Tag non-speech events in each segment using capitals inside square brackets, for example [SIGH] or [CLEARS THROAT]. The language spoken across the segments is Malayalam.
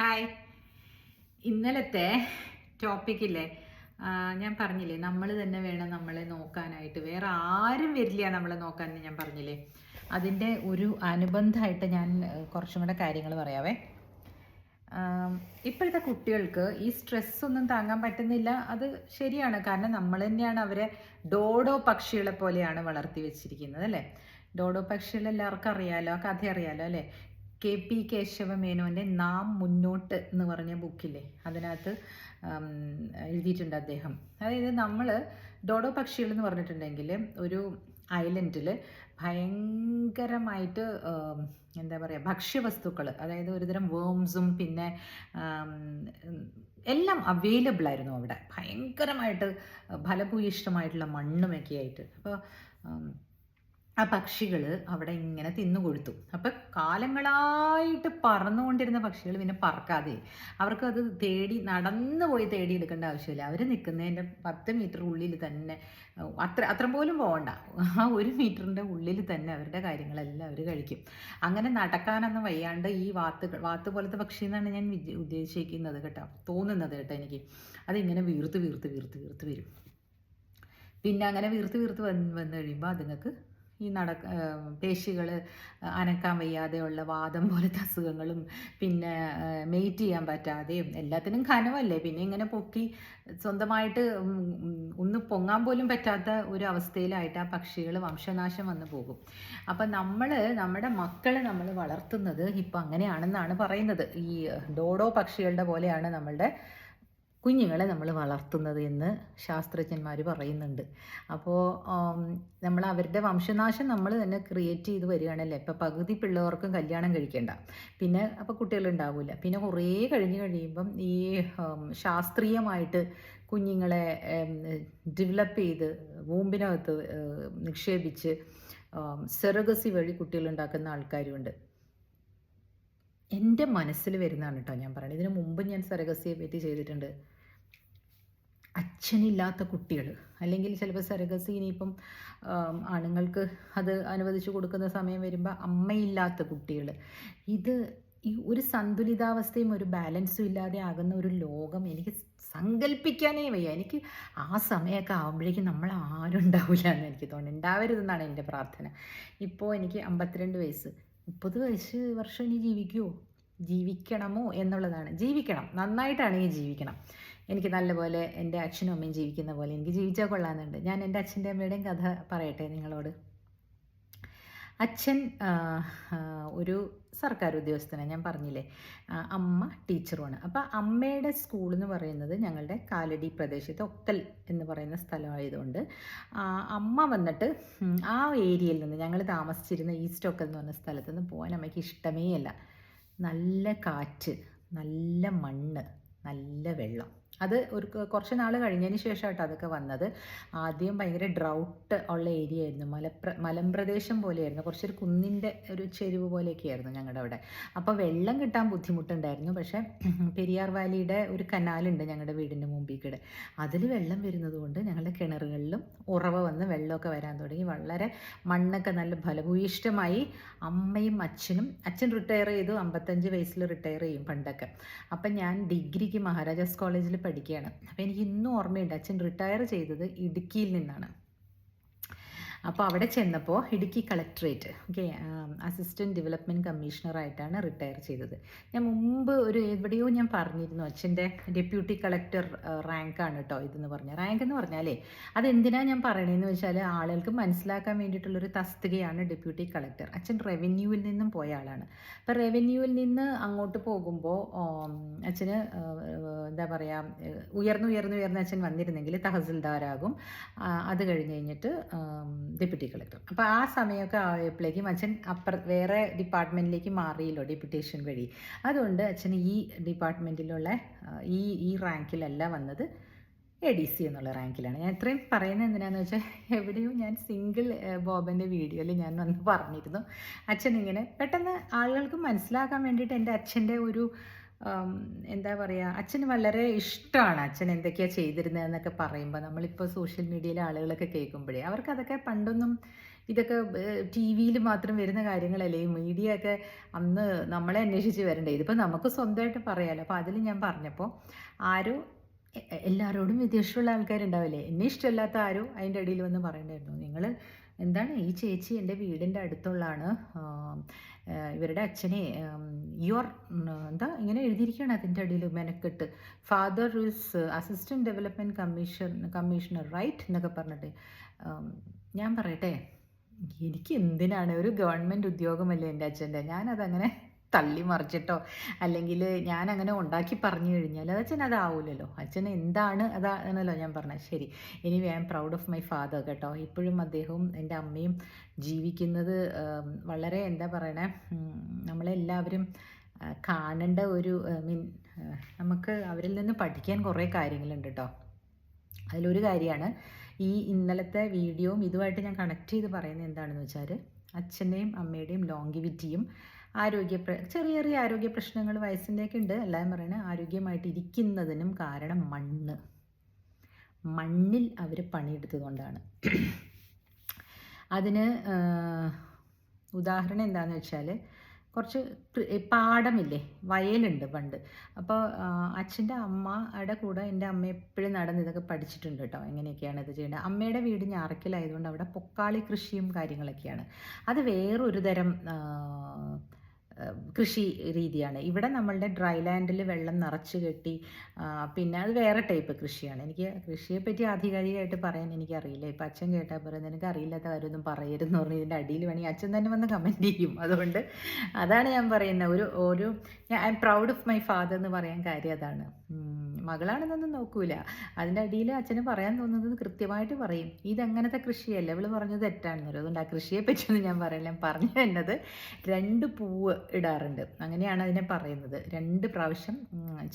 ഹായ് ഇന്നലത്തെ ടോപ്പിക്കില്ലേ ഞാൻ പറഞ്ഞില്ലേ നമ്മൾ തന്നെ വേണം നമ്മളെ നോക്കാനായിട്ട്. വേറെ ആരും വരില്ല നമ്മളെ നോക്കാൻ ഞാൻ പറഞ്ഞില്ലേ? അതിന്റെ ഒരു അനുബന്ധമായിട്ട് ഞാൻ കുറച്ചും കൂടെ കാര്യങ്ങൾ പറയാവേ. ഇപ്പോഴത്തെ കുട്ടികൾക്ക് ഈ സ്ട്രെസ് ഒന്നും താങ്ങാൻ പറ്റുന്നില്ല. അത് ശരിയാണ്. കാരണം നമ്മൾ തന്നെയാണ് അവരെ ഡോഡോ പക്ഷികളെ പോലെയാണ് വളർത്തി വെച്ചിരിക്കുന്നത് അല്ലേ? ഡോഡോ പക്ഷികൾ എല്ലാവർക്കും അറിയാലോ കഥ അറിയാലോ അല്ലേ? കെ പി കേശവമേനോന്റെ നാം മുന്നോട്ട് എന്ന് പറഞ്ഞ ബുക്കില്ലേ? അതിനകത്ത് എഴുതിയിട്ടുണ്ട് അദ്ദേഹം. അതായത് നമ്മൾ ഡോഡോ പക്ഷികൾ എന്ന് പറഞ്ഞിട്ടുണ്ടെങ്കിൽ ഒരു ഐലൻഡിൽ ഭയങ്കരമായിട്ട് എന്താ പറയുക ഭക്ഷ്യവസ്തുക്കൾ അതായത് ഒരുതരം വേംസും പിന്നെ എല്ലാം അവൈലബിൾ ആയിരുന്നു അവിടെ. ഭയങ്കരമായിട്ട് ഫലഭൂയിഷ്ടമായിട്ടുള്ള മണ്ണുമൊക്കെ ആയിട്ട് അപ്പോൾ ആ പക്ഷികൾ അവിടെ ഇങ്ങനെ തിന്നു കൊടുത്തു അപ്പം കാലങ്ങളായിട്ട് പറന്നുകൊണ്ടിരുന്ന പക്ഷികൾ പിന്നെ പറക്കാതെ. അവർക്ക് അത് തേടി നടന്നു പോയി തേടി എടുക്കേണ്ട ആവശ്യമില്ല. അവർ നിൽക്കുന്നതിന്റെ പത്ത് മീറ്റർ ഉള്ളിൽ തന്നെ അത്ര അത്ര പോലും പോകണ്ട ആ ഒരു മീറ്ററിന്റെ ഉള്ളിൽ തന്നെ അവരുടെ കാര്യങ്ങളെല്ലാം അവർ കഴിക്കും. അങ്ങനെ നടക്കാനൊന്നും വയ്യാണ്ട് ഈ വാത്ത് വാത്ത് പോലത്തെ പക്ഷി എന്നാണ് ഞാൻ ഉദ്ദേശിക്കുന്നത് കേട്ടോ. തോന്നുന്നത് കേട്ടോ എനിക്ക്. അതിങ്ങനെ വീർത്ത് വീർത്ത് വീർത്ത് വീർത്ത് വരും. പിന്നെ അങ്ങനെ വീർത്ത് വീർത്ത് വന്ന് വന്നു കഴിയുമ്പോൾ അതുങ്ങൾക്ക് ഈ നട പേശികൾ അനക്കാൻ വയ്യാതെയുള്ള വാദം പോലത്തെ അസുഖങ്ങളും പിന്നെ മെയ്റ്റ് ചെയ്യാൻ പറ്റാതെയും എല്ലാത്തിനും കനവല്ലേ? പിന്നെ ഇങ്ങനെ പൊക്കി സ്വന്തമായിട്ട് ഒന്ന് പൊങ്ങാൻ പോലും പറ്റാത്ത ഒരു അവസ്ഥയിലായിട്ട് ആ പക്ഷികൾ വംശനാശം വന്നു പോകും. അപ്പം നമ്മൾ നമ്മുടെ മക്കളെ നമ്മൾ വളർത്തുന്നത് ഇപ്പം അങ്ങനെയാണെന്നാണ് പറയുന്നത്. ഈ ഡോഡോ പക്ഷികളുടെ പോലെയാണ് നമ്മളുടെ കുഞ്ഞുങ്ങളെ നമ്മൾ വളർത്തുന്നത് എന്ന് ശാസ്ത്രജ്ഞന്മാർ പറയുന്നുണ്ട്. അപ്പോൾ നമ്മൾ അവരുടെ വംശനാശം നമ്മൾ തന്നെ ക്രിയേറ്റ് ചെയ്ത് വരികയാണല്ലേ? ഇപ്പം പകുതി പിള്ളേർക്കും കല്യാണം കഴിക്കേണ്ട. പിന്നെ അപ്പോൾ കുട്ടികളുണ്ടാവില്ല പിന്നെ കുറേ കഴിഞ്ഞ് കഴിയുമ്പം ഈ ശാസ്ത്രീയമായിട്ട് കുഞ്ഞുങ്ങളെ ഡെവലപ്പ് ചെയ്ത് വൂമ്പിനകത്ത് നിക്ഷേപിച്ച് സെറഗസി വഴി കുട്ടികളുണ്ടാക്കുന്ന ആൾക്കാരുമുണ്ട് എന്റെ മനസ്സിൽ വരുന്നതാണ് കേട്ടോ ഞാൻ പറയുന്നത്. ഇതിനു മുമ്പ് ഞാൻ സെറഗസിയെ പറ്റി ചെയ്തിട്ടുണ്ട്. അച്ഛനില്ലാത്ത കുട്ടികൾ. അല്ലെങ്കിൽ ചിലപ്പോൾ സെറഗസി ഇനിയിപ്പം ആണുങ്ങൾക്ക് അത് അനുവദിച്ചു കൊടുക്കുന്ന സമയം വരുമ്പോൾ അമ്മയില്ലാത്ത കുട്ടികൾ. ഇത് ഈ ഒരു സന്തുലിതാവസ്ഥയും ഒരു ബാലൻസും ഇല്ലാതെ ആകുന്ന ഒരു ലോകം എനിക്ക് സങ്കല്പിക്കാനേ വയ്യ. എനിക്ക് ആ സമയമൊക്കെ ആകുമ്പോഴേക്കും നമ്മൾ ആരും ഉണ്ടാവില്ല എന്ന് എനിക്ക് തോന്നുന്നു. ഉണ്ടാവരുതെന്നാണ് എന്റെ പ്രാർത്ഥന. ഇപ്പോൾ എനിക്ക് അമ്പത്തിരണ്ട് വയസ്സ്. മുപ്പത് വയസ്സ് വർഷം ഇനി ജീവിക്കുമോ ജീവിക്കണമോ എന്നുള്ളതാണ്. ജീവിക്കണം. നന്നായിട്ടാണെങ്കിൽ ജീവിക്കണം. എനിക്ക് നല്ലപോലെ എന്റെ അച്ഛനും അമ്മയും ജീവിക്കുന്ന പോലെ എനിക്ക് ജീവിച്ചാൽ കൊള്ളാമെന്നുണ്ട്. ഞാൻ എന്റെ അച്ഛന്റെ അമ്മയുടെയും കഥ പറയട്ടെ നിങ്ങളോട്? അച്ഛൻ ഒരു സർക്കാർ ഉദ്യോഗസ്ഥനാണ് ഞാൻ പറഞ്ഞില്ലേ? അമ്മ ടീച്ചറുമാണ്. അപ്പോൾ അമ്മയുടെ സ്കൂൾ എന്ന് പറയുന്നത് ഞങ്ങളുടെ കാലടി പ്രദേശത്ത് ഒക്കൽ എന്ന് പറയുന്ന സ്ഥലമായതുകൊണ്ട് അമ്മ വന്നിട്ട് ആ ഏരിയയിൽ നിന്ന് ഞങ്ങൾ താമസിച്ചിരുന്ന ഈസ്റ്റ് ഒക്കൽ എന്ന് പറഞ്ഞ സ്ഥലത്ത് നിന്ന് പോകാൻ അമ്മയ്ക്ക് ഇഷ്ടമേ അല്ല നല്ല കാറ്റ് നല്ല മണ്ണ് നല്ല വെള്ളം. അത് ഒരു കുറച്ച് നാൾ കഴിഞ്ഞതിന് ശേഷമായിട്ട് അതൊക്കെ വന്നത്. ആദ്യം ഭയങ്കര ഡ്രൗട്ട് ഉള്ള ഏരിയ ആയിരുന്നു. മലപ്ര മലമ്പ്രദേശം പോലെയായിരുന്നു. കുറച്ചൊരു കുന്നിന്റെ ഒരു ചെരുവ് പോലെയൊക്കെ ആയിരുന്നു ഞങ്ങളുടെ അവിടെ. അപ്പോൾ വെള്ളം കിട്ടാൻ ബുദ്ധിമുട്ടുണ്ടായിരുന്നു. പക്ഷേ [CLEARS THROAT] പെരിയാർ വാലിയുടെ ഒരു കനാലുണ്ട് ഞങ്ങളുടെ വീടിന്റെ മുമ്പിൽ കൂടെ അതിൽ വെള്ളം വരുന്നത് കൊണ്ട് ഞങ്ങളുടെ കിണറുകളിലും ഉറവ വന്ന് വെള്ളമൊക്കെ വരാൻ തുടങ്ങി. വളരെ മണ്ണൊക്കെ നല്ല ഫലഭൂയിഷ്ടമായി അമ്മയും അച്ഛനും അച്ഛൻ റിട്ടയർ ചെയ്തു അമ്പത്തഞ്ച് വയസ്സിൽ റിട്ടയർ ചെയ്യും പണ്ടൊക്കെ. അപ്പം ഞാൻ ഡിഗ്രിക്ക് മഹാരാജാസ് കോളേജിൽ പഠിക്കുകയാണ്. അപ്പോൾ എനിക്ക് ഇന്നും ഓർമ്മയുണ്ട് അച്ഛൻ റിട്ടയർ ചെയ്തത് ഇടുക്കിയിൽ നിന്നാണ്. അപ്പോൾ അവിടെ ചെന്നപ്പോൾ Idukki collectorate okay assistant development കമ്മീഷണറായിട്ടാണ് retire ചെയ്തത്. ഞാൻ മുമ്പ് ഒരു എവിടെയോ ഞാൻ പറഞ്ഞിരുന്നു അച്ഛന്റെ ഡെപ്യൂട്ടി കളക്ടർ റാങ്കാണ് കേട്ടോ ഇതെന്ന് പറഞ്ഞ. റാങ്ക് എന്ന് പറഞ്ഞാലേ അതെന്തിനാണ് ഞാൻ പറയണതെന്ന് വെച്ചാൽ ആളുകൾക്ക് മനസ്സിലാക്കാൻ വേണ്ടിയിട്ടുള്ളൊരു തസ്തികയാണ് ഡെപ്യൂട്ടി കളക്ടർ അച്ഛൻ റവന്യൂവിൽ നിന്നും പോയ ആളാണ്. അപ്പോൾ റവന്യൂവിൽ നിന്ന് അങ്ങോട്ട് പോകുമ്പോൾ അച്ഛന് എന്താ പറയുക ഉയർന്നു ഉയർന്നു ഉയർന്നു അച്ഛൻ വന്നിരുന്നെങ്കിൽ തഹസിൽദാരാകും. അത് കഴിഞ്ഞ് കഴിഞ്ഞിട്ട് ഡെപ്യൂട്ടി കളക്ടർ അപ്പോൾ ആ സമയമൊക്കെ ആയപ്പോഴേക്കും അച്ഛൻ അപ്പർ വേറെ ഡിപ്പാർട്ട്മെന്റിലേക്ക് മാറിയല്ലോ ഡെപ്യൂട്ടേഷൻ വഴി. അതുകൊണ്ട് അച്ഛൻ ഈ ഡിപ്പാർട്ട്മെന്റിലുള്ള ഈ ഈ റാങ്കിലല്ല വന്നത് എ ഡി സി എന്നുള്ള റാങ്കിലാണ്. ഞാൻ ഇത്രയും പറയുന്നത് എന്തിനാന്ന് വെച്ചാൽ എവിടെയും ഞാൻ സിംഗിൾ ബോബന്റെ വീഡിയോയിൽ ഞാൻ വന്ന് പറഞ്ഞിരുന്നു. അച്ഛൻ ഇങ്ങനെ പെട്ടെന്ന് ആളുകൾക്ക് മനസ്സിലാക്കാൻ വേണ്ടിയിട്ട് എന്റെ അച്ഛന്റെ ഒരു എന്താ പറയുക അച്ഛന് വളരെ ഇഷ്ടമാണ് അച്ഛൻ എന്തൊക്കെയാണ് ചെയ്തിരുന്നതെന്നൊക്കെ പറയുമ്പോൾ നമ്മളിപ്പോൾ സോഷ്യൽ മീഡിയയിലെ ആളുകളൊക്കെ കേൾക്കുമ്പോഴേ അവർക്ക് അതൊക്കെ പണ്ടൊന്നും ഇതൊക്കെ ടി വിയിൽ മാത്രം വരുന്ന കാര്യങ്ങളല്ലേ ഈ മീഡിയ ഒക്കെ അന്ന് നമ്മളെ അന്വേഷിച്ച് വരണ്ടേ? ഇതിപ്പോൾ നമുക്ക് സ്വന്തമായിട്ട് പറയാമല്ലോ അപ്പോൾ അതിൽ ഞാൻ പറഞ്ഞപ്പോൾ ആരോ എല്ലാവരോടും വിദേശമുള്ള ആൾക്കാരുണ്ടാവില്ലേ? എന്നെ ഇഷ്ടമല്ലാത്ത ആരോ അതിന്റെ ഇടയിൽ വന്ന് പറയണ്ടായിരുന്നു. നിങ്ങൾ എന്താണ് ഈ ചേച്ചി എന്റെ വീടിന്റെ അടുത്തുള്ളാണ് ഇവരുടെ അച്ഛനെ യുവർ എന്താ ഇങ്ങനെ എഴുതിയിരിക്കുകയാണ് അതിന്റെ അടിയിൽ മെനക്കെട്ട്. Father is assistant development commission commissioner right എന്നൊക്കെ പറഞ്ഞിട്ട്. ഞാൻ പറയട്ടെ എനിക്ക് എന്തിനാണ്? ഒരു ഗവൺമെന്റ് ഉദ്യോഗമല്ലേ എന്റെ അച്ഛന്റെ? ഞാനതങ്ങനെ തള്ളി മറിച്ചിട്ടോ? അല്ലെങ്കിൽ ഞാൻ അങ്ങനെ ഉണ്ടാക്കി പറഞ്ഞു കഴിഞ്ഞാൽ അത് അച്ഛൻ അതാവൂലല്ലോ. അച്ഛൻ എന്താണ് അതാണല്ലോ ഞാൻ പറഞ്ഞത്. ശരി. ഇനി I am proud of my father കേട്ടോ. ഇപ്പോഴും അദ്ദേഹവും എന്റെ അമ്മയും ജീവിക്കുന്നത് വളരെ എന്താ പറയണേ നമ്മളെല്ലാവരും കാണേണ്ട ഒരു മീൻ നമുക്ക് അവരിൽ നിന്ന് പഠിക്കാൻ കുറേ കാര്യങ്ങളുണ്ട് കേട്ടോ. അതിലൊരു കാര്യമാണ് ഈ ഇന്നലത്തെ വീഡിയോയും ഇതുമായിട്ട് ഞാൻ കണക്ട് ചെയ്ത് പറയുന്നത് എന്താണെന്ന് വെച്ചാൽ അച്ഛന്റെയും അമ്മയുടെയും ലോങ്കിവിറ്റിയും ആരോഗ്യ ചെറിയ ചെറിയ ആരോഗ്യ പ്രശ്നങ്ങൾ വയസ്സിന്റെയൊക്കെ ഉണ്ട്. എല്ലാവരും പറയണത് ആരോഗ്യമായിട്ട് ഇരിക്കുന്നതിനും കാരണം മണ്ണ്. മണ്ണിൽ അവർ പണിയെടുത്തതുകൊണ്ടാണ്. അതിന് ഉദാഹരണം എന്താണെന്ന് വെച്ചാൽ കുറച്ച് പാടമില്ലേ? വയലുണ്ട് പണ്ട്. അപ്പോൾ അച്ഛന്റെ അമ്മയുടെ കൂടെ എന്റെ അമ്മ എപ്പോഴും നടന്ന് ഇതൊക്കെ പഠിച്ചിട്ടുണ്ട് കേട്ടോ. എങ്ങനെയൊക്കെയാണ് ഇത് ചെയ്യേണ്ടത് അമ്മയുടെ വീട് ഞാറക്കിലായതുകൊണ്ട് അവിടെ പൊക്കാളി കൃഷിയും കാര്യങ്ങളൊക്കെയാണ്. അത് വേറൊരു തരം കൃഷി രീതിയാണ്. ഇവിടെ നമ്മളുടെ ഡ്രൈ ലാൻഡിൽ വെള്ളം നിറച്ച് കെട്ടി പിന്നെ അത് വേറെ ടൈപ്പ് കൃഷിയാണ്. എനിക്ക് കൃഷിയെ പറ്റി ആധികാരികമായിട്ട് പറയാൻ എനിക്കറിയില്ല. ഇപ്പം അച്ഛൻ കേട്ടാൽ പറയുന്നത് എനിക്ക് അറിയില്ലാത്ത കാര്യമൊന്നും പറയരുതെന്ന് പറഞ്ഞ് ഇതിന്റെ അടിയിൽ വേണമെങ്കിൽ അച്ഛൻ തന്നെ വന്ന് കമന്റ് ചെയ്യും. അതുകൊണ്ട് അതാണ് ഞാൻ പറയുന്നത്. ഒരു ഒരു I am proud of my father എന്ന് പറയാൻ കാര്യം അതാണ്. മകളാണെന്നൊന്നും നോക്കൂല. അതിന്റെ അടിയിൽ അച്ഛന് പറയാൻ തോന്നുന്നത് കൃത്യമായിട്ട് പറയും. ഇതങ്ങനത്തെ കൃഷിയല്ല? ഇവൾ പറഞ്ഞത് തെറ്റാണെന്നല്ലോ അതുകൊണ്ട് ആ കൃഷിയെ പറ്റിയൊന്നും ഞാൻ പറയില്ല. പറഞ്ഞു തന്നത് രണ്ട് പൂവ് ഇടാറുണ്ട്. അങ്ങനെയാണ് അതിനെ പറയുന്നത്. രണ്ട് പ്രാവശ്യം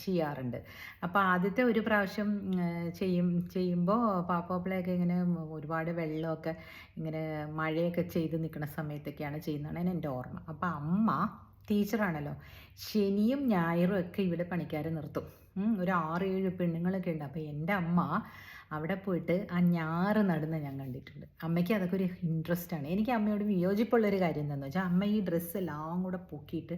ചെയ്യാറുണ്ട്. അപ്പോൾ ആദ്യത്തെ ഒരു പ്രാവശ്യം ചെയ്യും ചെയ്യുമ്പോൾ പാപ്പാപ്പിളയൊക്കെ ഇങ്ങനെ ഒരുപാട് വെള്ളമൊക്കെ ഇങ്ങനെ മഴയൊക്കെ ചെയ്ത് നിൽക്കുന്ന സമയത്തൊക്കെയാണ് ചെയ്യുന്നതാണ് എന്റെ ഓർമ്മ. അപ്പോൾ അമ്മ ടീച്ചറാണല്ലോ. ശനിയും ഞായറും ഒക്കെ ഇവിടെ പണിക്കാരെ നിർത്തും. ഒരു ആറ് ഏഴ് പെണ്ണുങ്ങളൊക്കെ ഉണ്ട്. അപ്പോൾ എന്റെ അമ്മ അവിടെ പോയിട്ട് ആ ഞാറ് നടുന്ന ഞാൻ കണ്ടിട്ടുണ്ട്. അമ്മയ്ക്ക് അതൊക്കെ ഒരു ഇൻട്രസ്റ്റ് ആണ്. എനിക്ക് അമ്മയോട് വിയോജിപ്പുള്ളൊരു കാര്യം എന്താണെന്ന് വെച്ചാൽ അമ്മ ഈ ഡ്രസ്സ് എല്ലാം കൂടെ പൊക്കിയിട്ട്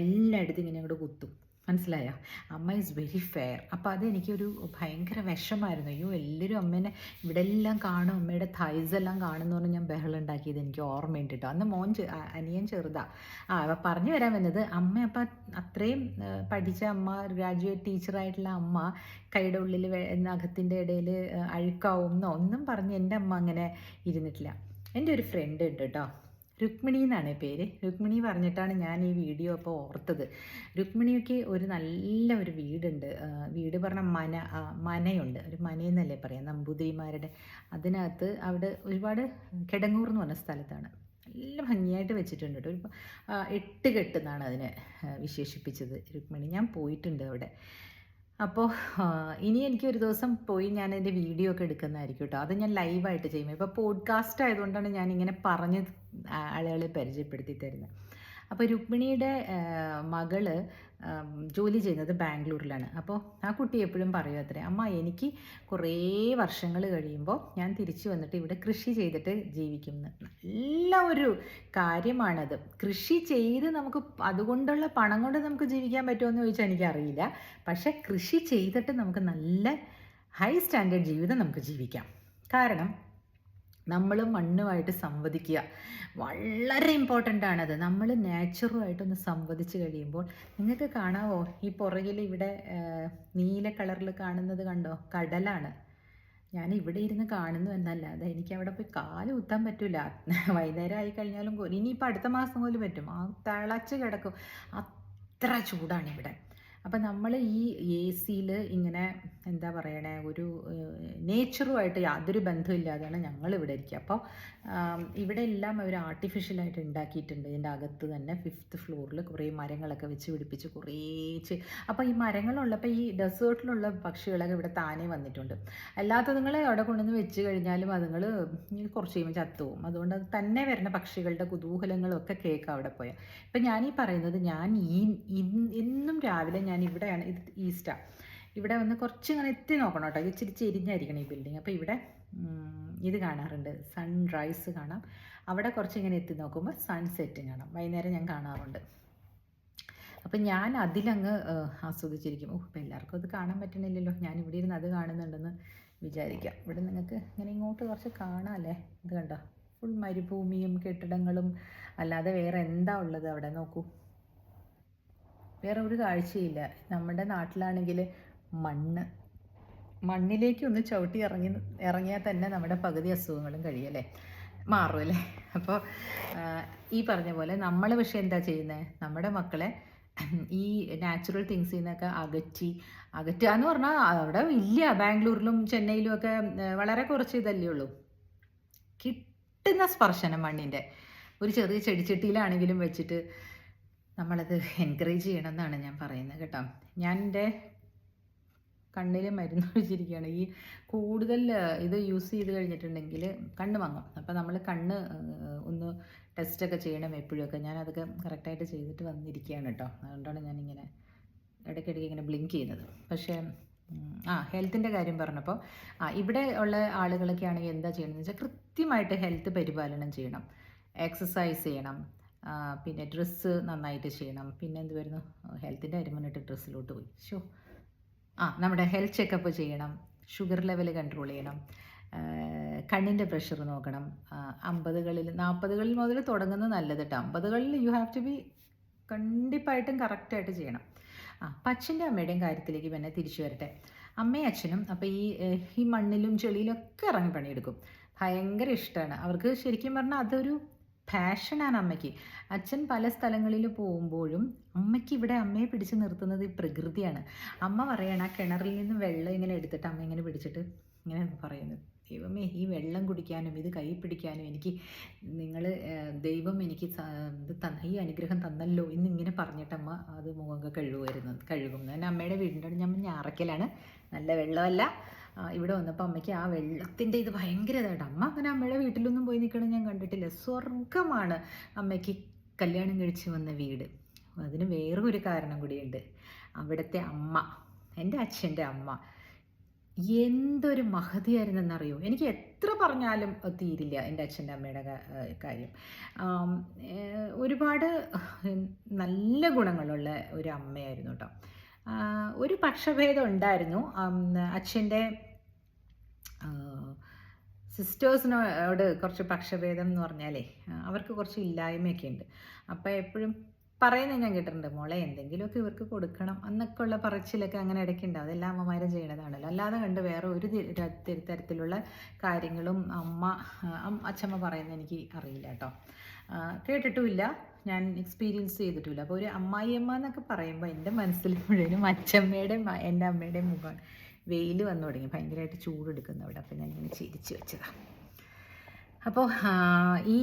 എല്ലായിടത്തും ഇങ്ങനെ അങ്ങോട്ട് കുത്തും. മനസ്സിലായോ? അമ്മ ഈസ് വെരി ഫെയർ അപ്പോൾ അത് എനിക്കൊരു ഭയങ്കര വിഷമായിരുന്നു. അയ്യോ എല്ലാവരും അമ്മേനെ ഇവിടെ എല്ലാം കാണും. അമ്മയുടെ തൈസ് എല്ലാം കാണുമെന്ന് പറഞ്ഞ് ഞാൻ ബഹളം ഉണ്ടാക്കിയത് എനിക്ക് ഓർമ്മയുണ്ട് കേട്ടോ അന്ന് മോൻ അനിയൻ ചെറുതാ. ആ അപ്പം പറഞ്ഞു വരാൻ വന്നത് അമ്മ അപ്പം അത്രയും പഠിച്ച അമ്മ ഗ്രാജുവേറ്റ് ടീച്ചറായിട്ടുള്ള അമ്മ കൈയുടെ ഉള്ളിൽ നഖത്തിന്റെ ഇടയിൽ അഴുക്കാവുമെന്നോ ഒന്നും പറഞ്ഞ് എന്റെ അമ്മ അങ്ങനെ ഇരുന്നിട്ടില്ല. എന്റെ ഒരു ഫ്രണ്ട് ഉണ്ട് കേട്ടോ രുക്മിണി എന്നാണ് പേര്. രുക്മിണി പറഞ്ഞിട്ടാണ് ഞാൻ ഈ വീഡിയോ ഇപ്പോൾ ഓർത്തത്. രുക്മിണിക്ക് ഒരു നല്ല ഒരു വീടുണ്ട്. വീട് പറഞ്ഞ മന മനയുണ്ട്. ഒരു മനയെന്നല്ലേ പറയാം. നമ്പൂതിരിമാരുടെ അതിനകത്ത് അവിടെ ഒരുപാട് കിടങ്ങൂർ എന്ന് പറഞ്ഞ സ്ഥലത്താണ്. നല്ല ഭംഗിയായിട്ട് വെച്ചിട്ടുണ്ട് കേട്ടോ. ഒരു എട്ട് കെട്ട് എന്നാണ് അതിനെ വിശേഷിപ്പിച്ചത് രുക്മിണി. ഞാൻ പോയിട്ടുണ്ട് അവിടെ. അപ്പോൾ ഇനി എനിക്ക് ഒരു ദിവസം പോയി ഞാൻ എന്റെ വീഡിയോ ഒക്കെ എടുക്കുന്നതായിരിക്കും കേട്ടോ. അത് ഞാൻ ലൈവായിട്ട് ചെയ്യും ഇപ്പോൾ പോഡ്കാസ്റ്റ് ആയതുകൊണ്ടാണ് ഞാൻ ഇങ്ങനെ പറഞ്ഞ് ആളുകളെ പരിചയപ്പെടുത്തി തരുന്നത് അപ്പോൾ രുക്മിണിയുടെ മകൾ ജോലി ചെയ്യുന്നത് ബാംഗ്ലൂരിലാണ്. അപ്പോൾ ആ കുട്ടി എപ്പോഴും പറയും അത്രേ അമ്മ എനിക്ക് കുറേ വർഷങ്ങൾ കഴിയുമ്പോൾ ഞാൻ തിരിച്ചു വന്നിട്ട് ഇവിടെ കൃഷി ചെയ്തിട്ട് ജീവിക്കും. നല്ല ഒരു കാര്യമാണത്. കൃഷി ചെയ്ത് നമുക്ക് അതുകൊണ്ടുള്ള പണം കൊണ്ട് നമുക്ക് ജീവിക്കാൻ പറ്റുമെന്ന് ചോദിച്ചാൽ എനിക്കറിയില്ല. പക്ഷെ കൃഷി ചെയ്തിട്ട് നമുക്ക് നല്ല ഹൈ സ്റ്റാൻഡേർഡ് ജീവിതം നമുക്ക് ജീവിക്കാം. കാരണം നമ്മൾ മണ്ണുമായിട്ട് സംവദിക്കുക. വളരെ ഇമ്പോർട്ടന്റ് ആണത്. നമ്മൾ നാച്ചുറുമായിട്ടൊന്ന് സംവദിച്ച് കഴിയുമ്പോൾ നിങ്ങൾക്ക് കാണാവോ? ഈ പുറകിൽ ഇവിടെ നീല കളറിൽ കാണുന്നത് കണ്ടോ? കടലാണ്. ഞാൻ ഇവിടെ ഇരുന്ന് കാണുന്നു എന്നല്ല. അതെ എനിക്ക് അവിടെ പോയി കാൽ കുത്താൻ പറ്റില്ല [LAUGHS] വൈകുന്നേരം ആയി കഴിഞ്ഞാലും ഇനിയിപ്പോൾ അടുത്ത മാസം പോലും പറ്റും. ആ തിളച്ച് കിടക്കും. അത്ര ചൂടാണ് ഇവിടെ അപ്പം നമ്മൾ ഈ എ സിയിൽ ഇങ്ങനെ എന്താ പറയണേ ഒരു നേച്ചറുമായിട്ട് യാതൊരു ബന്ധമില്ലാതെയാണ് ഞങ്ങൾ ഇവിടെ ഇരിക്കുക അപ്പോൾ ഇവിടെ എല്ലാം അവർ ആർട്ടിഫിഷ്യലായിട്ട് ഉണ്ടാക്കിയിട്ടുണ്ട്. ഇതിന്റെ അകത്ത് തന്നെ ഫിഫ്ത്ത് ഫ്ലോറിൽ കുറേ മരങ്ങളൊക്കെ വെച്ച് പിടിപ്പിച്ച് കുറേ അപ്പോൾ ഈ മരങ്ങളുള്ളപ്പോൾ ഈ ഡെസേർട്ടിലുള്ള പക്ഷികളൊക്കെ ഇവിടെ താനേ വന്നിട്ടുണ്ട്. അല്ലാത്തതുങ്ങളെ അവിടെ കൊണ്ടുവന്ന് വെച്ച് കഴിഞ്ഞാലും അതുങ്ങൾ കുറച്ച് കഴിയുമ്പോൾ ചത്തുപോകും. അതുകൊണ്ട് അത് തന്നെ വരുന്ന പക്ഷികളുടെ കുതൂഹലങ്ങളൊക്കെ കേൾക്കാം അവിടെ പോയാൽ. ഇപ്പം ഞാനീ പറയുന്നത് ഞാൻ ഈ ഇന്നും രാവിലെ ഞാൻ ഇവിടെയാണ് ഇത് ഈസ്റ്റാണ് ഇവിടെ ഒന്ന് കുറച്ച് ഇങ്ങനെ എത്തി നോക്കണം കേട്ടോ. ഇച്ചിരി ചെരിഞ്ഞായിരിക്കണം ഈ ബിൽഡിംഗ് അപ്പോൾ ഇവിടെ ഇത് കാണാറുണ്ട്. സൺറൈസ് കാണാം. അവിടെ കുറച്ച് ഇങ്ങനെ എത്തി നോക്കുമ്പോൾ സൺസെറ്റ് കാണാം. വൈകുന്നേരം ഞാൻ കാണാറുണ്ട്. അപ്പം ഞാൻ അതിലങ്ങ് ആസ്വദിച്ചിരിക്കും. ഓ ഇപ്പം എല്ലാവർക്കും അത് കാണാൻ പറ്റണില്ലല്ലോ. ഞാൻ ഇവിടെ ഇരുന്ന് അത് കാണുന്നുണ്ടെന്ന് വിചാരിക്കാം. ഇവിടെ നിങ്ങൾക്ക് ഇങ്ങനെ ഇങ്ങോട്ട് കുറച്ച് കാണാമല്ലേ ഇത് കണ്ടോ? ഫുൾ മരുഭൂമിയും കെട്ടിടങ്ങളും. അല്ലാതെ വേറെ എന്താ ഉള്ളത് അവിടെ? നോക്കൂ. വേറെ ഒരു കാഴ്ചയില്ല. നമ്മുടെ നാട്ടിലാണെങ്കിൽ മണ്ണ്. മണ്ണിലേക്ക് ഒന്ന് ചവിട്ടി ഇറങ്ങി ഇറങ്ങിയാൽ തന്നെ നമ്മുടെ പകുതി അസുഖങ്ങളും കഴിയല്ലേ മാറും അല്ലേ? അപ്പോൾ ഈ പറഞ്ഞ പോലെ നമ്മൾ പക്ഷേ എന്താ ചെയ്യുന്നത് നമ്മുടെ മക്കളെ ഈ നാച്ചുറൽ തിങ്സിൽ നിന്നൊക്കെ അകറ്റി അകറ്റുക എന്ന് പറഞ്ഞാൽ അവിടെ ഇല്ല. ബാംഗ്ലൂരിലും ചെന്നൈയിലും ഒക്കെ വളരെ കുറച്ച് ഇതല്ലേ ഉള്ളൂ. കിട്ടുന്ന സ്പർശനം മണ്ണിന്റെ. ഒരു ചെറിയ ചെടിച്ചട്ടിയിലാണെങ്കിലും വെച്ചിട്ട് നമ്മളത് എൻകറേജ് ചെയ്യണം എന്നാണ് ഞാൻ പറയുന്നത് കേട്ടോ. ഞാൻ എന്റെ കണ്ണിൽ മരുന്ന് ഒഴിച്ചിരിക്കുകയാണ്. ഈ കൂടുതൽ ഇത് യൂസ് ചെയ്ത് കഴിഞ്ഞിട്ടുണ്ടെങ്കിൽ കണ്ണ് വാങ്ങും അപ്പോൾ നമ്മൾ കണ്ണ് ഒന്ന് ടെസ്റ്റൊക്കെ ചെയ്യണം എപ്പോഴൊക്കെ ഞാൻ അതൊക്കെ കറക്റ്റായിട്ട് ചെയ്തിട്ട് വന്നിരിക്കുകയാണ് കേട്ടോ. അതുകൊണ്ടാണ് ഞാനിങ്ങനെ ഇടയ്ക്കിടയ്ക്ക് ഇങ്ങനെ ബ്ലിങ്ക് ചെയ്യുന്നത്. പക്ഷേ ആ ഹെൽത്തിന്റെ കാര്യം പറഞ്ഞപ്പോൾ ആ ഇവിടെ ഉള്ള ആളുകളൊക്കെ ആണെങ്കിൽ എന്താ ചെയ്യണമെന്ന് വെച്ചാൽ കൃത്യമായിട്ട് ഹെൽത്ത് പരിപാലനം ചെയ്യണം. എക്സസൈസ് ചെയ്യണം. പിന്നെ ഡ്രസ്സ് നന്നായിട്ട് ചെയ്യണം. പിന്നെ എന്ത് വരുന്നു? ഹെൽത്തിന്റെ കാര്യം പറഞ്ഞിട്ട് ഡ്രസ്സിലോട്ട് പോയി. ഷോ ആ നമ്മുടെ ഹെൽത്ത് ചെക്കപ്പ് ചെയ്യണം. ഷുഗർ ലെവൽ കൺട്രോൾ ചെയ്യണം. കണ്ണിന്റെ പ്രഷർ നോക്കണം. അമ്പതുകളിൽ നാൽപ്പതുകളിൽ മുതൽ തുടങ്ങുന്നത് നല്ലത് കേട്ടോ അമ്പതുകളിൽ യു ഹാവ് ടു ബി കണ്ടിപ്പായിട്ടും കറക്റ്റായിട്ട് ചെയ്യണം. ആ അച്ഛന്റെ അമ്മയുടെയും കാര്യത്തിലേക്ക് പിന്നെ തിരിച്ചു വരട്ടെ. അമ്മയും അച്ഛനും അപ്പോൾ ഈ ഈ മണ്ണിലും ചെളിയിലും ഒക്കെ ഇറങ്ങി പണിയെടുക്കും ഭയങ്കര ഇഷ്ടമാണ് അവർക്ക് ശരിക്കും പറഞ്ഞാൽ അതൊരു പാഷനാണ് അമ്മയ്ക്ക്. അച്ഛൻ പല സ്ഥലങ്ങളിൽ പോകുമ്പോഴും അമ്മയ്ക്ക് ഇവിടെ അമ്മയെ പിടിച്ചു നിർത്തുന്നത് ഈ പ്രകൃതിയാണ്. അമ്മ പറയണ ആ കിണറിൽ നിന്ന് വെള്ളം ഇങ്ങനെ എടുത്തിട്ട് അമ്മ ഇങ്ങനെ പിടിച്ചിട്ട് ഇങ്ങനെ പറയുന്നത് ദൈവമേ ഈ വെള്ളം കുടിക്കാനും ഇത് കൈ പിടിക്കാനും എനിക്ക് നിങ്ങൾ ദൈവം എനിക്ക് ഇത് തന്ന ഈ അനുഗ്രഹം തന്നല്ലോ എന്നിങ്ങനെ അമ്മ അത് മുഖമൊക്കെ കഴുകുമായിരുന്നു കഴുകും. ഞാൻ അമ്മയുടെ വീടിന്റെ ഞാൻ ഞാറക്കലാണ് നല്ല വെള്ളമല്ല. ഇവിടെ വന്നപ്പോൾ അമ്മയ്ക്ക് ആ വെള്ളത്തിന്റെ ഇത് ഭയങ്കര ഇതായിട്ട് അമ്മ അങ്ങനെ അമ്മയുടെ വീട്ടിലൊന്നും പോയി നിൽക്കണം ഞാൻ കണ്ടിട്ടില്ല. സ്വർഗമാണ് അമ്മയ്ക്ക് കല്യാണം കഴിച്ച് വന്ന വീട്. അതിന് വേറൊരു കാരണം കൂടിയുണ്ട്. അവിടുത്തെ അമ്മ എന്റെ അച്ഛന്റെ അമ്മ എന്തൊരു മഹതിയായിരുന്നെന്നറിയോ? എനിക്ക് എത്ര പറഞ്ഞാലും തീരില്ല എന്റെ അച്ഛന്റെ അമ്മയുടെ കാര്യം. ഒരുപാട് നല്ല ഗുണങ്ങളുള്ള ഒരു അമ്മയായിരുന്നു കേട്ടോ. ഒരു പക്ഷഭേദം ഉണ്ടായിരുന്നു. അച്ഛന്റെ സിസ്റ്റേഴ്സിനോട് കുറച്ച് പക്ഷഭേദം എന്ന് പറഞ്ഞാലേ അവർക്ക് കുറച്ച് ഇല്ലായ്മയൊക്കെ ഉണ്ട്. അപ്പോൾ എപ്പോഴും പറയുന്നത് ഞാൻ കേട്ടിട്ടുണ്ട് മോളെ എന്തെങ്കിലുമൊക്കെ ഇവർക്ക് കൊടുക്കണം എന്നൊക്കെ ഉള്ള പറച്ചിലൊക്കെ അങ്ങനെ ഇടയ്ക്ക് ഉണ്ടാവും അതെല്ലാം അമ്മമാരും ചെയ്യണതാണല്ലോ. അല്ലാതെ കണ്ട് വേറെ ഒരു തരത്തിലുള്ള കാര്യങ്ങളും അമ്മ അച്ഛമ്മ പറയുന്നത് എനിക്ക് അറിയില്ല കേട്ടോ. കേട്ടിട്ടുമില്ല. ഞാൻ എക്സ്പീരിയൻസ് ചെയ്തിട്ടില്ല. അപ്പോൾ ഒരു അമ്മായിയമ്മ എന്നൊക്കെ പറയുമ്പോൾ എന്റെ മനസ്സിൽ മുഴുവനും അച്ഛമ്മയുടെ എന്റെ അമ്മയുടെയും മുഖമാണ് വെയിൽ വന്നു തുടങ്ങി. ഭയങ്കരമായിട്ട് ചൂടെടുക്കുന്നു അവിടെ. അപ്പം ഞാൻ ഇങ്ങനെ ചിരിച്ചു വെച്ചതാണ് അപ്പോൾ ഈ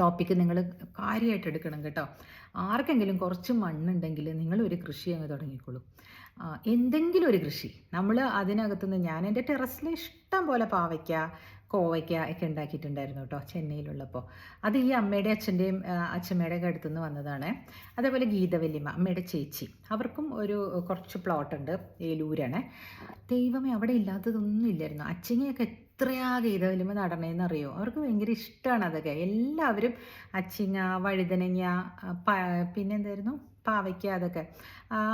ടോപ്പിക്ക് നിങ്ങൾ കാര്യമായിട്ട് എടുക്കണം കേട്ടോ. ആർക്കെങ്കിലും കുറച്ച് മണ്ണുണ്ടെങ്കിൽ ഒരു കൃഷി അങ്ങ് തുടങ്ങിക്കോളൂ. എന്തെങ്കിലും ഒരു കൃഷി. നമ്മൾ അതിനകത്തുനിന്ന് ഞാൻ എന്റെ ടെറസിൽ ഇഷ്ടം പോലെ പാവയ്ക്ക കോവയ്ക്ക ഒക്കെ ഉണ്ടാക്കിയിട്ടുണ്ടായിരുന്നു കേട്ടോ ചെന്നൈയിലുള്ളപ്പോൾ. അത് ഈ അമ്മയുടെ അച്ഛന്റെയും അച്ഛമ്മയുടെ ഒക്കെ അടുത്തുനിന്ന് വന്നതാണ്. അതേപോലെ ഗീതവല്യമ്മ അമ്മയുടെ ചേച്ചി. അവർക്കും ഒരു കുറച്ച് പ്ലോട്ടുണ്ട് ഏലൂരാണ്. ദൈവമേ അവിടെ ഇല്ലാത്തതൊന്നും ഇല്ലായിരുന്നു. അച്ചിങ്ങയൊക്കെ എത്രയാ ഗീതവല്യമ്മ നടണേന്ന് അറിയോ? അവർക്ക് ഭയങ്കര ഇഷ്ടമാണ് അതൊക്കെ. എല്ലാവരും അച്ചിങ്ങ വഴുതനങ്ങ പിന്നെന്തായിരുന്നു പാവയ്ക്ക അതൊക്കെ.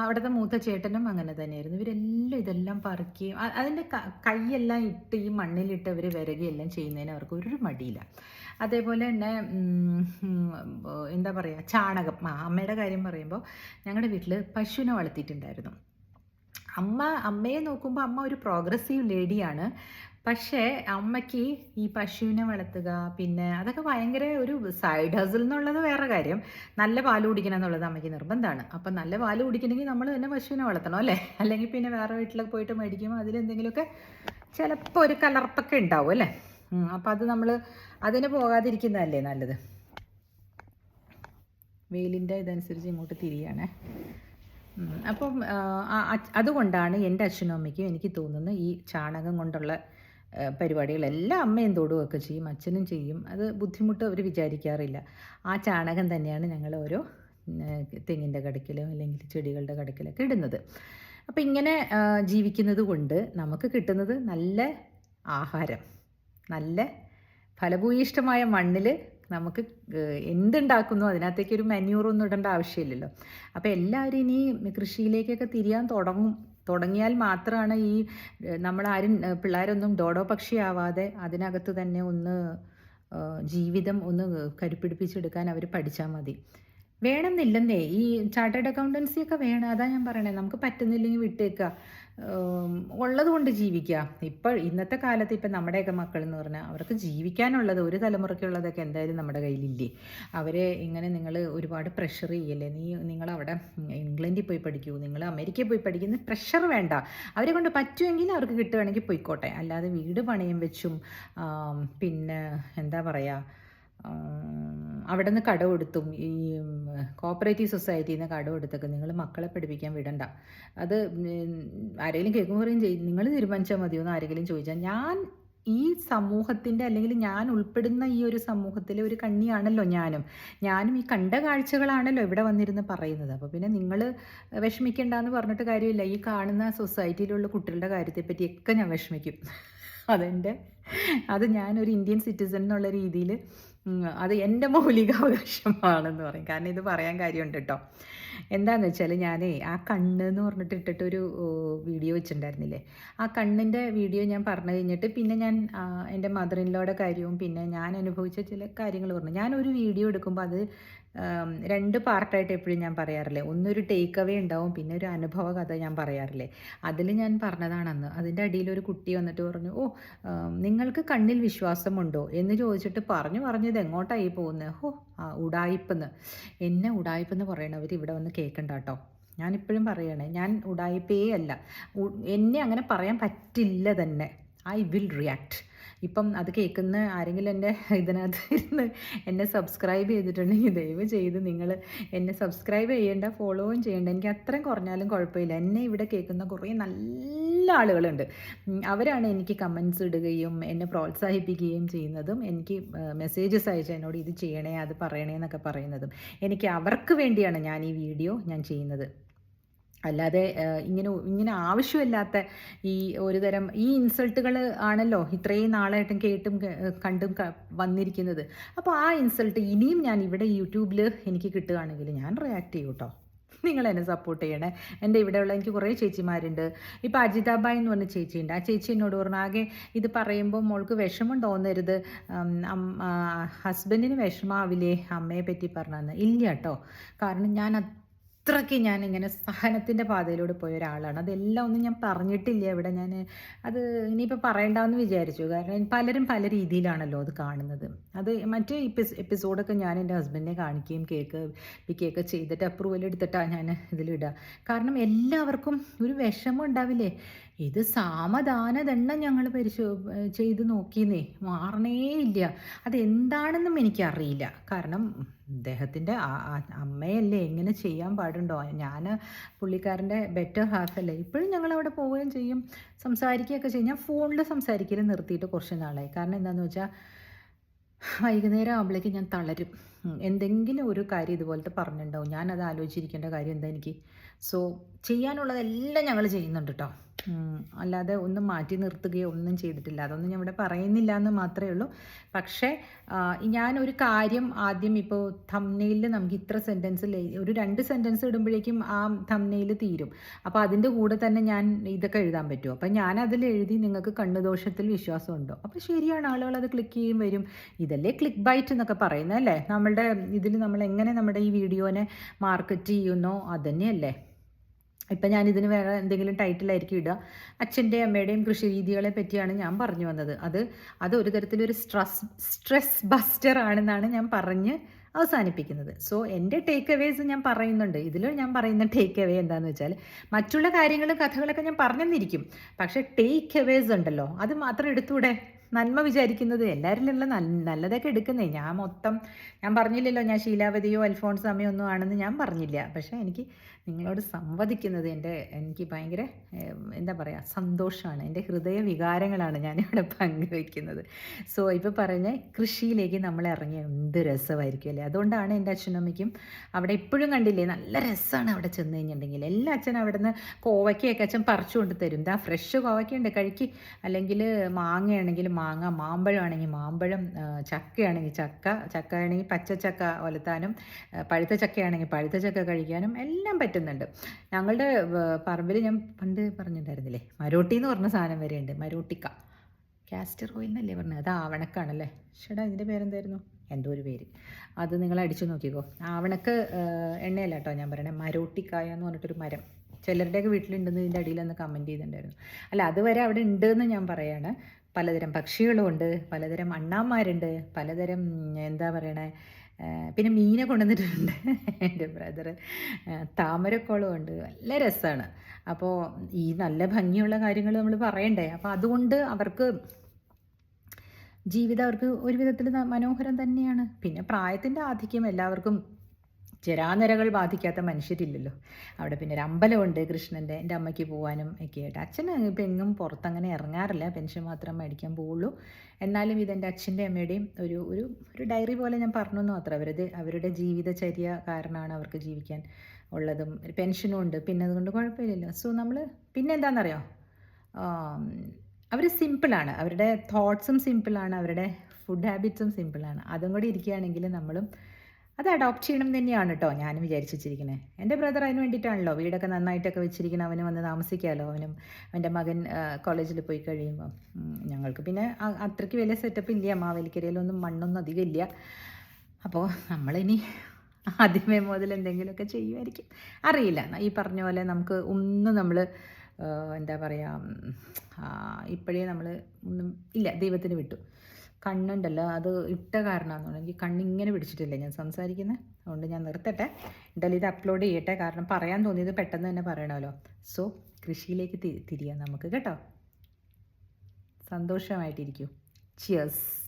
അവിടുത്തെ മൂത്ത ചേട്ടനും അങ്ങനെ തന്നെയായിരുന്നു. ഇവരെല്ലാം ഇതെല്ലാം പറിക്കുകയും അതിന്റെ കൈയെല്ലാം ഇട്ട് ഈ മണ്ണിലിട്ട് അവർ വിരകുകയെല്ലാം ചെയ്യുന്നതിന് അവർക്ക് ഒരു മടിയില്ല. അതേപോലെ തന്നെ എന്താ പറയുക ചാണകം. അമ്മയുടെ കാര്യം പറയുമ്പോൾ ഞങ്ങളുടെ വീട്ടിൽ പശുവിനെ വളർത്തിയിട്ടുണ്ടായിരുന്നു. അമ്മ അമ്മയെ നോക്കുമ്പോൾ അമ്മ ഒരു പ്രോഗ്രസീവ് ലേഡിയാണ് പക്ഷേ അമ്മയ്ക്ക് ഈ പശുവിനെ വളർത്തുക പിന്നെ അതൊക്കെ ഭയങ്കര ഒരു സൈഡ് ഹസിൽ എന്നുള്ളത് വേറെ കാര്യം. നല്ല പാൽ കുടിക്കണം എന്നുള്ളത് അമ്മയ്ക്ക് നിർബന്ധമാണ്. അപ്പം നല്ല പാൽ കുടിക്കണമെങ്കിൽ നമ്മൾ തന്നെ പശുവിനെ വളർത്തണം അല്ലേ? അല്ലെങ്കിൽ പിന്നെ വേറെ വീട്ടിലൊക്കെ പോയിട്ട് മേടിക്കുമ്പോൾ അതിലെന്തെങ്കിലുമൊക്കെ ചിലപ്പോൾ ഒരു കലർപ്പൊക്കെ ഉണ്ടാവും അല്ലേ? അപ്പം അത് നമ്മൾ അതിന് പോകാതിരിക്കുന്നതല്ലേ നല്ലത്? വെയിലിന്റെ ഇതനുസരിച്ച് ഇങ്ങോട്ട് തിരിയാണേ അപ്പം അതുകൊണ്ടാണ് എന്റെ അച്ഛനും അമ്മയ്ക്കും എനിക്ക് തോന്നുന്നത് ഈ ചാണകം കൊണ്ടുള്ള പരിപാടികളെല്ലാം അമ്മയും തൊടുകയൊക്കെ ചെയ്യും അച്ഛനും ചെയ്യും. അത് ബുദ്ധിമുട്ട് അവർ വിചാരിക്കാറില്ല. ആ ചാണകം തന്നെയാണ് ഞങ്ങൾ ഓരോ തെങ്ങിന്റെ കടക്കിലോ അല്ലെങ്കിൽ ചെടികളുടെ കടക്കിലൊക്കെ ഇടുന്നത്. അപ്പോൾ ഇങ്ങനെ ജീവിക്കുന്നത് കൊണ്ട് നമുക്ക് കിട്ടുന്നത് നല്ല ആഹാരം. നല്ല ഫലഭൂയിഷ്ടമായ മണ്ണിൽ നമുക്ക് എന്തുണ്ടാക്കുന്നു അതിനകത്തേക്ക് ഒരു മന്യൂറൊന്നും ഇടേണ്ട ആവശ്യമില്ലല്ലോ. അപ്പോൾ എല്ലാവരും ഇനി കൃഷിയിലേക്കൊക്കെ തിരിയാൻ തുടങ്ങും. തുടങ്ങിയാൽ മാത്രമാണ് ഈ നമ്മളാരും പിള്ളേരൊന്നും ഡോഡോ പക്ഷിയാവാതെ അതിനകത്ത് തന്നെ ഒന്ന് ജീവിതം ഒന്ന് കരുപ്പിടിപ്പിച്ചെടുക്കാൻ അവർ പഠിച്ചാൽ മതി. വേണമെന്നില്ലെന്നേ ഈ ചാർട്ടേഡ് അക്കൗണ്ടൻസി ഒക്കെ വേണം. അതാ ഞാൻ പറയണേ നമുക്ക് പറ്റുന്നില്ലെങ്കിൽ വിട്ടേക്കുക ഉം, ഉള്ളത് കൊണ്ട് ജീവിക്കുക ഇപ്പോൾ ഇന്നത്തെ കാലത്ത് ഇപ്പം നമ്മുടെയൊക്കെ മക്കൾ എന്ന് പറഞ്ഞാൽ അവർക്ക് ജീവിക്കാനുള്ളത് ഒരു തലമുറയ്ക്കുള്ളതൊക്കെ എന്തായാലും നമ്മുടെ കയ്യിലില്ലേ. അവരെ ഇങ്ങനെ നിങ്ങൾ ഒരുപാട് പ്രഷർ ചെയ്യല്ലേ? നീ നിങ്ങൾ അവിടെ ഇംഗ്ലണ്ടിൽ പോയി പഠിക്കൂ നിങ്ങൾ അമേരിക്കയിൽ പോയി പഠിക്കുന്ന പ്രഷർ വേണ്ട. അവരെ കൊണ്ട് പറ്റുമെങ്കിൽ അവർക്ക് കിട്ടുകയാണെങ്കിൽ പോയിക്കോട്ടെ. അല്ലാതെ വീട് പണയം വെച്ചും പിന്നെ എന്താ പറയുക അവിടെ നിന്ന് കടമെടുത്തും ഈ കോപ്പറേറ്റീവ് സൊസൈറ്റിയിൽ നിന്ന് കടമെടുത്തൊക്കെ നിങ്ങൾ മക്കളെ പഠിപ്പിക്കാൻ വിടണ്ട. അത് ആരെങ്കിലും കേൾക്കുമ്പോൾ പറയും ചെയ്യും നിങ്ങൾ തീരുമാനിച്ചാൽ മതിയോ എന്ന് ആരെങ്കിലും ചോദിച്ചാൽ ഞാൻ ഈ സമൂഹത്തിന്റെ അല്ലെങ്കിൽ ഞാൻ ഉൾപ്പെടുന്ന ഈ ഒരു സമൂഹത്തിലെ ഒരു കണ്ണിയാണല്ലോ ഞാനും. ഞാനും ഈ കണ്ട കാഴ്ചകളാണല്ലോ ഇവിടെ വന്നിരുന്ന് പറയുന്നത്. അപ്പോൾ പിന്നെ നിങ്ങൾ വിഷമിക്കേണ്ടെന്ന് പറഞ്ഞിട്ട് കാര്യമില്ല. ഈ കാണുന്ന സൊസൈറ്റിയിലുള്ള കുട്ടികളുടെ കാര്യത്തെപ്പറ്റിയൊക്കെ ഞാൻ വിഷമിക്കും. അതെന്റെ അത് ഞാനൊരു ഇന്ത്യൻ സിറ്റിസൺ എന്നുള്ള രീതിയിൽ അത് എന്റെ മൗലികാവകാശമാണെന്ന് പറയും. കാരണം ഇത് പറയാൻ കാര്യമുണ്ട് കേട്ടോ എന്താണെന്ന് വെച്ചാൽ ഞാനേ ആ കണ്ണ് എന്ന് പറഞ്ഞിട്ട് ഇട്ടിട്ടൊരു വീഡിയോ വെച്ചിട്ടുണ്ടായിരുന്നില്ലേ? ആ കണ്ണിന്റെ വീഡിയോ ഞാൻ പറഞ്ഞു കഴിഞ്ഞിട്ട് പിന്നെ ഞാൻ എന്റെ ഇൻലോയുടെ കാര്യവും പിന്നെ ഞാൻ അനുഭവിച്ച ചില കാര്യങ്ങൾ പറഞ്ഞു. ഞാനൊരു വീഡിയോ എടുക്കുമ്പോൾ അത് രണ്ട് പാർട്ടായിട്ട് എപ്പോഴും ഞാൻ പറയാറില്ലേ? ഒന്നൊരു ടേക്ക് അവേ ഉണ്ടാവും പിന്നെ ഒരു അനുഭവ കഥ ഞാൻ പറയാറില്ലേ? അതിൽ ഞാൻ പറഞ്ഞതാണെന്ന് അതിന്റെ അടിയിൽ ഒരു കുട്ടി വന്നിട്ട് പറഞ്ഞു ഓ നിങ്ങൾക്ക് കണ്ണിൽ വിശ്വാസമുണ്ടോ? എന്ന് ചോദിച്ചിട്ട് പറഞ്ഞു പറഞ്ഞത് എങ്ങോട്ടായി പോകുന്നത് ആ ഉടായിപ്പെന്ന്. എന്നെ ഉടായിപ്പെന്ന് പറയണവർ ഇവിടെ വന്ന് കേൾക്കണ്ട കേട്ടോ ഞാനിപ്പോഴും പറയണേ ഞാൻ ഉടായിപ്പേ അല്ല. എന്നെ അങ്ങനെ പറയാൻ പറ്റില്ല തന്നെ. I will react. ഇപ്പം അത് കേൾക്കുന്ന ആരെങ്കിലും എന്റെ ഇതിനകത്ത് ഇരുന്ന് എന്നെ സബ്സ്ക്രൈബ് ചെയ്തിട്ടുണ്ടെങ്കിൽ ദയവ് ചെയ്ത് നിങ്ങൾ എന്നെ സബ്സ്ക്രൈബ് ചെയ്യേണ്ട ഫോളോവും ചെയ്യേണ്ട. എനിക്ക് അത്രയും കുറഞ്ഞാലും കുഴപ്പമില്ല. എന്നെ ഇവിടെ കേൾക്കുന്ന കുറേ നല്ല ആളുകളുണ്ട്. അവരാണ് എനിക്ക് കമൻസ് ഇടുകയും എന്നെ പ്രോത്സാഹിപ്പിക്കുകയും ചെയ്യുന്നതും എനിക്ക് മെസ്സേജസ് അയച്ച് എന്നോട് ഇത് ചെയ്യണേ അത് പറയണേ എന്നൊക്കെ പറയുന്നതും എനിക്ക് അവർക്ക് വേണ്ടിയാണ് ഞാൻ ഈ വീഡിയോ ഞാൻ ചെയ്യുന്നത്. അല്ലാതെ ഇങ്ങനെ ഇങ്ങനെ ആവശ്യമില്ലാത്ത ഈ ഒരു തരം ഈ ഇൻസൾട്ടുകൾ ആണല്ലോ ഇത്രയും നാളായിട്ടും കേട്ടും കണ്ടും വന്നിരിക്കുന്നത്. അപ്പോൾ ആ ഇൻസൾട്ട് ഇനിയും ഞാൻ ഇവിടെ യൂട്യൂബിൽ എനിക്ക് കിട്ടുകയാണെങ്കിൽ ഞാൻ റിയാക്ട് ചെയ്യും കേട്ടോ നിങ്ങൾ എന്നെ സപ്പോർട്ട് ചെയ്യണേ. എന്റെ ഇവിടെയുള്ള എനിക്ക് കുറേ ചേച്ചിമാരുണ്ട്. ഇപ്പോൾ അജിതാബായ് എന്ന് പറഞ്ഞ ചേച്ചിയുണ്ട്. ആ ചേച്ചി എന്നോട് പറഞ്ഞു ആകെ ഇത് പറയുമ്പോൾ മോൾക്ക് വിഷമം തോന്നരുത്. ഹസ്ബൻഡിന് വിഷമാവില്ലേ അമ്മയെ പറ്റി പറഞ്ഞതെന്ന് ഇല്ല കേട്ടോ കാരണം ഞാൻ അത്രയ്ക്ക് ഞാൻ ഇങ്ങനെ സഹനത്തിന്റെ പാതയിലൂടെ പോയ ഒരാളാണ് അതെല്ലാം ഒന്നും ഞാൻ പറഞ്ഞിട്ടില്ല ഇവിടെ ഞാൻ അത് ഇനിയിപ്പോൾ പറയണ്ടെന്ന് വിചാരിച്ചു. കാരണം പലരും പല രീതിയിലാണല്ലോ അത് കാണുന്നത്. അത് മറ്റേ എപ്പിസ് എപ്പിസോഡൊക്കെ ഞാൻ എന്റെ ഹസ്ബൻഡിനെ കാണിക്കുകയും കേക്ക് പിക്കുകയൊക്കെ ചെയ്തിട്ട് അപ്രൂവൽ എടുത്തിട്ടാണ് ഞാൻ ഇതിലിടുക. കാരണം എല്ലാവർക്കും ഒരു വിഷമം ഉണ്ടാവില്ലേ? ഇത് സാമദാനദണ്ണം ഞങ്ങൾ പരിശോ ചെയ്ത് നോക്കിയെന്നേ. മാറണേ ഇല്ല അതെന്താണെന്നും എനിക്കറിയില്ല. കാരണം അദ്ദേഹത്തിന്റെ അമ്മയല്ലേ എങ്ങനെ ചെയ്യാൻ പാടുണ്ടോ? ഞാൻ പുള്ളിക്കാരന്റെ ബെറ്റർ ഹാഫ് അല്ലേ. ഇപ്പോഴും ഞങ്ങൾ അവിടെ പോവുകയും ചെയ്യും. സംസാരിക്കുകയൊക്കെ ചെയ്യും. ഞാൻ ഫോണിൽ സംസാരിക്കൽ നിർത്തിയിട്ട് കുറച്ച് നാളായി. കാരണം എന്താണെന്ന് വെച്ചാൽ വൈകുന്നേരം ആകുമ്പോഴേക്കും ഞാൻ തളരും. എന്തെങ്കിലും ഒരു കാര്യം ഇതുപോലത്തെ പറഞ്ഞിട്ടുണ്ടാവും. ഞാനത് ആലോചിച്ചിരിക്കേണ്ട കാര്യം എന്താ എനിക്ക്? സോ ചെയ്യാനുള്ളതെല്ലാം ഞങ്ങൾ ചെയ്യുന്നുണ്ട് കേട്ടോ അല്ലാതെ ഒന്നും മാറ്റി നിർത്തുകയോ ഒന്നും ചെയ്തിട്ടില്ല. അതൊന്നും ഞാൻ ഇവിടെ പറയുന്നില്ല എന്ന് മാത്രമേ ഉള്ളൂ. പക്ഷേ ഞാനൊരു കാര്യം ആദ്യം ഇപ്പോൾ തമ്നയിൽ നമുക്ക് ഇത്ര സെന്റൻസ് ഒരു രണ്ട് സെന്റൻസ് ഇടുമ്പോഴേക്കും ആ തമ്നയിൽ തീരും. അപ്പോൾ അതിന്റെ കൂടെ തന്നെ ഞാൻ ഇതൊക്കെ എഴുതാൻ പറ്റുമോ അപ്പോൾ ഞാൻ അതിൽ എഴുതി നിങ്ങൾക്ക് കണ്ണുദോഷത്തിൽ വിശ്വാസമുണ്ടോ? അപ്പോൾ ശരിയാണ്. ആളുകൾ അത് ക്ലിക്ക് ചെയ്യും വരും. ഇതല്ലേ ക്ലിക്ക് ബൈറ്റ് എന്നൊക്കെ പറയുന്നത് അല്ലേ? നമ്മളുടെ ഇതിൽ നമ്മൾ എങ്ങനെ നമ്മുടെ ഈ വീഡിയോനെ മാർക്കറ്റ് ചെയ്യുന്നോ അതന്നെയല്ലേ. ഇപ്പം ഞാൻ ഇതിന് വേറെ എന്തെങ്കിലും ടൈറ്റിലായിരിക്കും ഇടുക. അച്ഛന്റെയും അമ്മയുടെയും കൃഷി രീതികളെ പറ്റിയാണ് ഞാൻ പറഞ്ഞു വന്നത്. അത് അത് ഒരു തരത്തിലൊരു സ്ട്രെസ് സ്ട്രെസ് ബസ്റ്റർ ആണെന്നാണ് ഞാൻ പറഞ്ഞ് അവസാനിപ്പിക്കുന്നത്. സോ എന്റെ ടേക്ക് അവേസ് ഞാൻ പറയുന്നുണ്ട്. ഇതിൽ ഞാൻ പറയുന്ന ടേക്ക് അവേ എന്താണെന്ന് വെച്ചാൽ മറ്റുള്ള കാര്യങ്ങളും കഥകളൊക്കെ ഞാൻ പറഞ്ഞെന്നിരിക്കും. പക്ഷേ ടേക്ക് അവേസ് ഉണ്ടല്ലോ. അത് മാത്രം എടുത്തൂടെ? നന്മ വിചാരിക്കുന്നത് എല്ലാവരിലുള്ള നല്ല നല്ലതൊക്കെ എടുക്കുന്നേ. ഞാൻ മൊത്തം ഞാൻ പറഞ്ഞില്ലല്ലോ ഞാൻ ശീലാവതിയോ അൽഫോൺസ് അമ്മയോ ഒന്നും ആണെന്ന് ഞാൻ പറഞ്ഞില്ല. പക്ഷേ എനിക്ക് നിങ്ങളോട് സംവദിക്കുന്നത് എന്റെ എനിക്ക് ഭയങ്കര എന്താ പറയുക സന്തോഷമാണ്. എന്റെ ഹൃദയ വികാരങ്ങളാണ് ഞാനിവിടെ പങ്കുവയ്ക്കുന്നത് സോ ഇപ്പോൾ പറഞ്ഞ കൃഷിയിലേക്ക് നമ്മൾ ഇറങ്ങിയ എന്ത് രസമായിരിക്കും അല്ലേ? അതുകൊണ്ടാണ് എന്റെ അച്ഛനും അമ്മയ്ക്കും അവിടെ എപ്പോഴും കണ്ടില്ലേ നല്ല രസമാണ് അവിടെ ചെന്ന് കഴിഞ്ഞിട്ടുണ്ടെങ്കിൽ. എല്ലാ അച്ഛനും അവിടെ നിന്ന് കോവയ്ക്കയൊക്കെ അച്ഛൻ പറിച്ചു കൊണ്ട് തരും. ഇതാ ഫ്രഷ് കോവയ്ക്കുണ്ട് കഴിക്ക് അല്ലെങ്കിൽ മാങ്ങയാണെങ്കിൽ മാങ്ങ മാമ്പഴമാണെങ്കിൽ മാമ്പഴം ചക്കയാണെങ്കിൽ ചക്ക ചക്കയാണെങ്കിൽ ആണെങ്കിൽ ചക്ക ഒലത്താനും പഴുത്ത ചക്കയാണെങ്കിൽ പഴുത്ത ചക്ക കഴിക്കാനും എല്ലാം പറ്റുന്നുണ്ട്. ഞങ്ങളുടെ പറമ്പിൽ ഞാൻ പണ്ട് പറഞ്ഞിട്ടുണ്ടായിരുന്നില്ലേ? മരോട്ടി എന്ന് പറഞ്ഞ സാധനം വരെയുണ്ട്. മരോട്ടിക്ക. കാസ്റ്റർ ഓയിൽ എന്നല്ലേ പറഞ്ഞത്? അത് ആവണക്കാണല്ലേ? ചേട്ടാ ഇതിന്റെ പേരെന്തായിരുന്നു? എന്തോ ഒരു പേര്. അത് നിങ്ങൾ അടിച്ചു നോക്കിക്കോ. ആവണക്ക് എണ്ണയല്ല കേട്ടോ ഞാൻ പറയണേ. മരോട്ടിക്കായ എന്ന് പറഞ്ഞിട്ടൊരു മരം. ചിലരുടെയൊക്കെ വീട്ടിലുണ്ടെന്ന് ഇതിന്റെ അടിയിൽ ഒന്ന് കമന്റ് ചെയ്തിട്ടുണ്ടായിരുന്നു. അല്ല അതുവരെ അവിടെ ഉണ്ട് എന്ന് ഞാൻ പറയാണ്. പലതരം പക്ഷികളുമുണ്ട് പലതരം അണ്ണാന്മാരുണ്ട് പലതരം എന്താ പറയണേ? പിന്നെ മീനെ കൊണ്ടുവന്നിട്ടുണ്ട്. എന്റെ ബ്രദർ താമരക്കോളം ഉണ്ട്. നല്ല രസമാണ് അപ്പോൾ ഈ നല്ല ഭംഗിയുള്ള കാര്യങ്ങൾ നമ്മൾ പറയണ്ടേ? അപ്പോൾ അതുകൊണ്ട് അവർക്ക് ജീവിതം അവർക്ക് ഒരു വിധത്തിൽ മനോഹരം തന്നെയാണ്. പിന്നെ പ്രായത്തിന്റെ ആധിക്യം എല്ലാവർക്കും ജരാനരകൾ ബാധിക്കാത്ത മനുഷ്യരില്ലല്ലോ. അവിടെ പിന്നെ ഒരു അമ്പലമുണ്ട് കൃഷ്ണന്റെ എന്റെ അമ്മയ്ക്ക് പോകാനും ഒക്കെ ആയിട്ട് അച്ഛന് ഇപ്പം എങ്ങും പുറത്തങ്ങനെ ഇറങ്ങാറില്ല പെൻഷൻ മാത്രം മേടിക്കാൻ പോവുള്ളൂ. എന്നാലും ഇതെന്റെ അച്ഛന്റെ അമ്മയുടെയും ഒരു ഒരു ഒരു ഡയറി പോലെ ഞാൻ പറഞ്ഞു എന്ന് മാത്രം. അവരത് അവരുടെ ജീവിതചര്യ കാരണമാണ് അവർക്ക് ജീവിക്കാൻ ഉള്ളതും. പെൻഷനും ഉണ്ട്. പിന്നെ അതുകൊണ്ട് കുഴപ്പമില്ലല്ലോ. സോ നമ്മൾ പിന്നെ എന്താണെന്നറിയോ? അവർ സിമ്പിളാണ്. അവരുടെ തോട്ട്സും സിമ്പിളാണ്. അവരുടെ ഫുഡ് ഹാബിറ്റ്സും സിമ്പിളാണ്. അതും കൂടി ഇരിക്കുകയാണെങ്കിൽ നമ്മളും അത് അഡോപ്റ്റ് ചെയ്യണം തന്നെയാണ് കേട്ടോ ഞാനും വിചാരിച്ചു വെച്ചിരിക്കുന്നത് എന്റെ ബ്രദർ അതിന് വേണ്ടിയിട്ടാണല്ലോ വീടൊക്കെ നന്നായിട്ടൊക്കെ വെച്ചിരിക്കണം അവന് വന്ന് താമസിക്കാമല്ലോ അവനും അവന്റെ മകൻ കോളേജിൽ പോയി കഴിയുമ്പോൾ ഞങ്ങൾക്ക് പിന്നെ അത്രയ്ക്ക് വലിയ സെറ്റപ്പ് ഇല്ല. മാവേലിക്കരയിലൊന്നും മണ്ണൊന്നും അധികം ഇല്ല. അപ്പോൾ നമ്മളിനി ആദ്യമേ മുതൽ എന്തെങ്കിലുമൊക്കെ ചെയ്യുമായിരിക്കും അറിയില്ല. ഈ പറഞ്ഞ പോലെ നമുക്ക് ഒന്നും നമ്മൾ എന്താ പറയുക ഇപ്പോഴേ നമ്മൾ ഒന്നും ഇല്ല. ദൈവത്തിന് വിട്ടു. കണ്ണുണ്ടല്ലോ അത് ഇട്ട കാരണമാണെന്ന് എനിക്ക് കണ്ണിങ്ങനെ പിടിച്ചിട്ടില്ല. ഞാൻ സംസാരിക്കുന്നത് അതുകൊണ്ട് ഞാൻ നിർത്തട്ടെ. എന്തായാലും ഇത് അപ്ലോഡ് ചെയ്യട്ടെ. കാരണം പറയാൻ തോന്നിയത് പെട്ടെന്ന് തന്നെ പറയണമല്ലോ. സോ കൃഷിയിലേക്ക് തിരിയാം നമുക്ക്. കേട്ടോ? സന്തോഷമായിട്ടിരിക്കൂ. ചിയേഴ്സ്